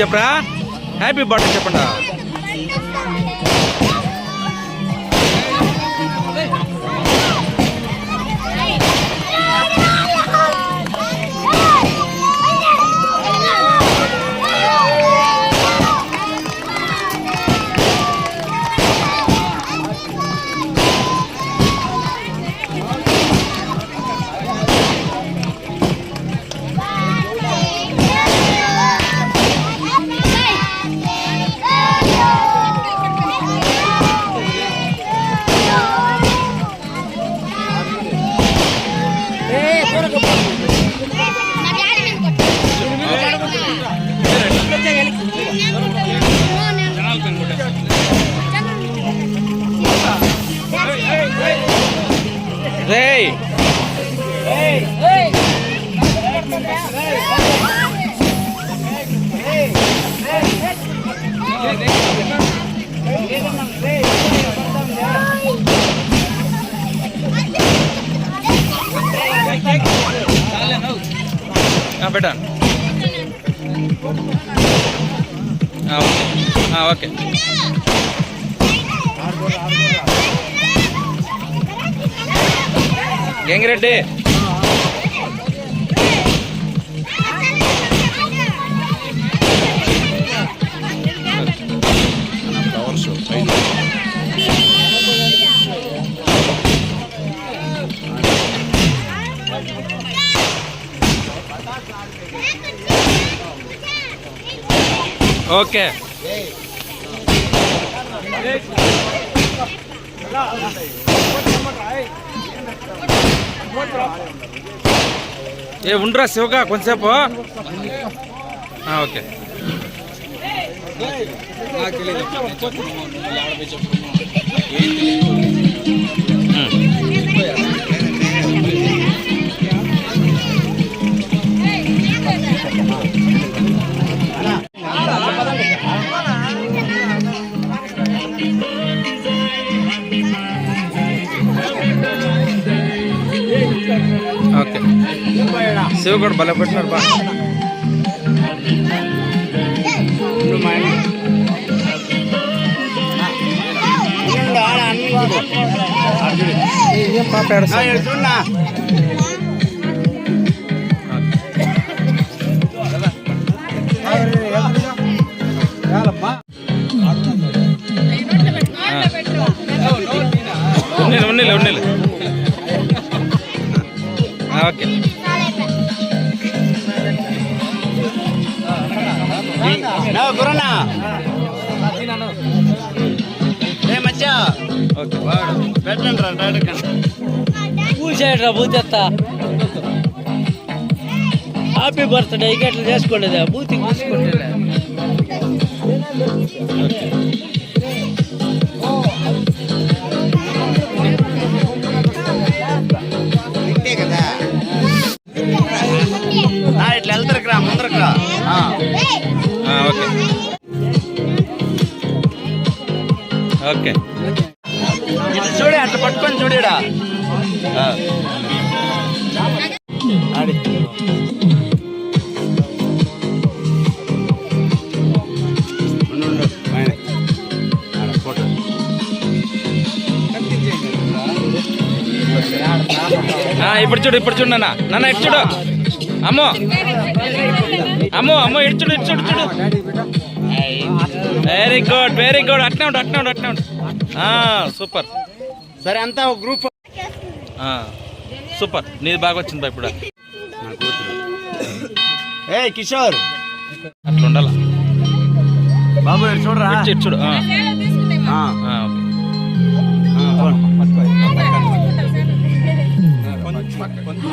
చెప్పరా? Happy birthday చెప్పండి. రేయ్ ஆ பேட்டா ஆ ஓகே ஆ ஓகே ಹೆಂಗ್ ರೆಡ್ಡಿ ఓకే ఏ ఉండరా శివగా కొంతసేపు ఆ, ఓకే ఉమ్. కూడా బల పెట్టినారు బా ఏం పాప గురన్నా ఏ మచ్చా ఓకే పెట్టండి రా డైరెక్ట్ పూసాడు బూతెత్త హ్యాపీ బర్త్డే ఎట్లా చేసుకోండి బూతికి పూసుకోండి ఇంతే కదా నా ఇట్లా వెళ్తారు రా ముందరకు రా ఆ. ఆ, ఓకే ఓకే ఇట్లా అట్లా పట్టుకొని చూడడా ఆడి ఇప్పుడు చూడు ఇప్పుడు చూడు నాన్న. నాన్న ఇటు చూడు. అమ్మో. అమ్మో అమ్మో ఇడ్చుడు ఇడ్చుడు ఇడ్చుడు వెరీ గుడ్ వెరీ గుడ్ అట్నే ఉండు అట్నే ఉండు అట్నే ఉండు. సూపర్ సరే అంతా ఒక గ్రూప్ సూపర్ నీది బాగా వచ్చింది బా ఇప్పుడు. ఏ కిషోర్. అట్లా ఉండాల బాబు చూడరా? చూడు కొంచెం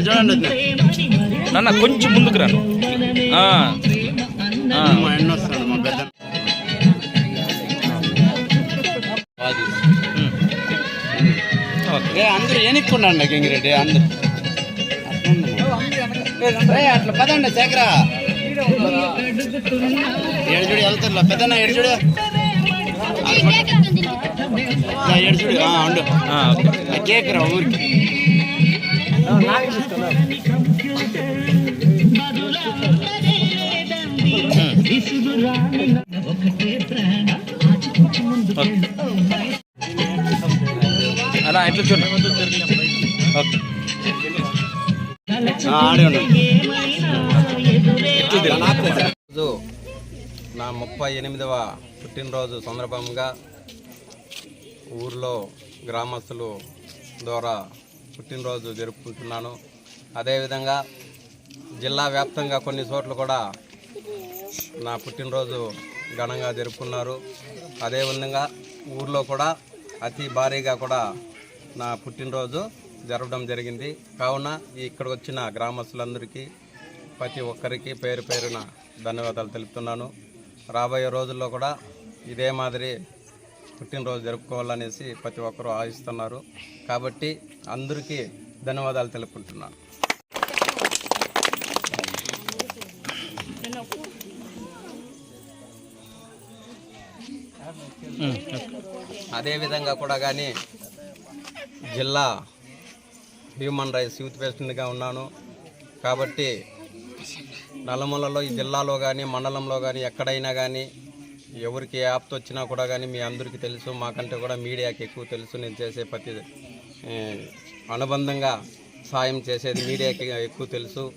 చూడండి. నాన్న కొంచెం ముందుకు రా. ఆ. ఆ. మా అన్న మా పెద్ద రే అందరూ ఏనిక్కుండండి గింగిరెడ్డి అందరు. అట్లా పదండి శేఖర. ఏడు చూడు వెళ్తారు పెద్దన్న ఏడు చూడు ఆ, ఏడు చూడు ఆ, ఉండు. ఆ, ఓకే. ఆ కేక్ రా ఊరికి. అలా ఎట్లా చూడండి. ఓకే. నా ముప్పై ఎనిమిదవ పుట్టినరోజు సందర్భంగా ఊర్లో గ్రామస్తులు ద్వారా పుట్టినరోజు జరుపుకుంటున్నాను. అదేవిధంగా జిల్లా వ్యాప్తంగా కొన్ని చోట్ల కూడా నా పుట్టినరోజు ఘనంగా జరుపుకున్నారు. అదేవిధంగా ఊర్లో కూడా అతి భారీగా కూడా నా పుట్టినరోజు జరపడం జరిగింది. కావున ఇక్కడికి వచ్చిన గ్రామస్తులందరికీ ప్రతి ఒక్కరికి పేరు పేరున ధన్యవాదాలు తెలుపుతున్నాను. రాబోయే రోజుల్లో కూడా ఇదే మాదిరి పుట్టినరోజు జరుపుకోవాలనేసి ప్రతి ఒక్కరూ ఆశిస్తున్నారు. కాబట్టి అందరికీ ధన్యవాదాలు తెలుపుకుంటున్నాను. అదేవిధంగా కూడా కానీ జిల్లా హ్యూమన్ రైట్స్ యూత్ ప్రెసిడెంట్గా ఉన్నాను. కాబట్టి నల్లమలలో ఈ జిల్లాలో కానీ మండలంలో కానీ ఎక్కడైనా కానీ ఎవరికి యాప్తో వచ్చినా కూడా కానీ మీ అందరికీ తెలుసు మాకంటే కూడా మీడియాకి ఎక్కువ తెలుసు. నేను చేసే ప్రతి అనుబంధంగా సాయం చేసేది మీడియాకి ఎక్కువ తెలుసు.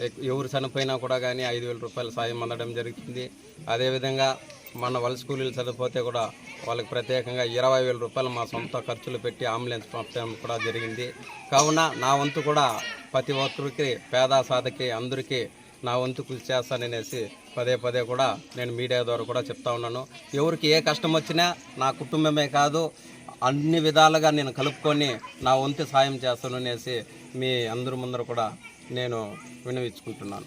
ఎక్- ఎవరు చనిపోయినా కూడా కానీ ఐదు వేల రూపాయల సాయం అందడం జరుగుతుంది. అదేవిధంగా మన వల స్కూలీలు చదివిపోతే కూడా వాళ్ళకి ప్రత్యేకంగా ఇరవై వేల రూపాయలు మా సొంత ఖర్చులు పెట్టి అంబులెన్స్ పంపడం కూడా జరిగింది. కావున నా వంతు కూడా ప్రతి ఒక్కరికి పేద సాధకి అందరికీ నా వంతు కృషి చేస్తాననేసి పదే పదే కూడా నేను మీడియా ద్వారా కూడా చెప్తా ఉన్నాను. ఎవరికి ఏ కష్టం వచ్చినా నా కుటుంబమే కాదు అన్ని విధాలుగా నేను కలుపుకొని నా వంతు సాయం చేస్తాను అనేసి మీ అందరి ముందర కూడా నేను వినవించుకుంటున్నాను.